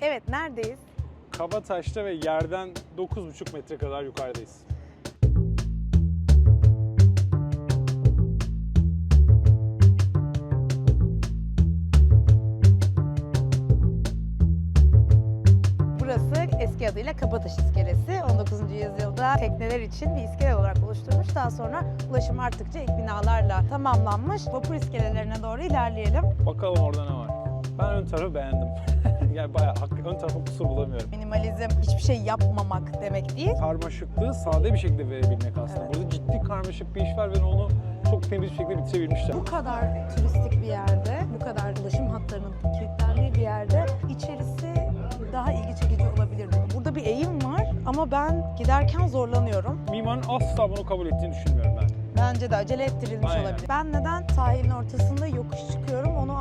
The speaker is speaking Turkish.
Evet, neredeyiz? Kabataş'ta ve yerden 9,5 metre kadar yukarıdayız. Burası eski adıyla Kabataş İskelesi. 19. yüzyılda tekneler için bir iskele olarak oluşturmuş. Daha sonra ulaşım arttıkça ilk binalarla tamamlanmış. Vapur iskelelerine doğru ilerleyelim. Bakalım orada ne var. Ben ön tarafı beğendim. yani bayağı haklı, ön tarafı kusur bulamıyorum. Minimalizm hiçbir şey yapmamak demek değil. Karmaşıklığı sade bir şekilde verebilmek aslında. Evet. Burada ciddi karmaşık bir iş var ve onu çok temiz bir şekilde bitirebilmişler. Bu kadar turistik bir yerde, bu kadar ulaşım hatlarının kilitlendiği bir yerde içerisi daha ilgi çekici olabilir. Burada bir eğim var ama ben giderken zorlanıyorum. Mimarın asla bunu kabul ettiğini düşünmüyorum ben. Bence de acele ettirilmiş Aynen. olabilir. Ben neden sahilin ortasında yokuş çıkıyorum onu.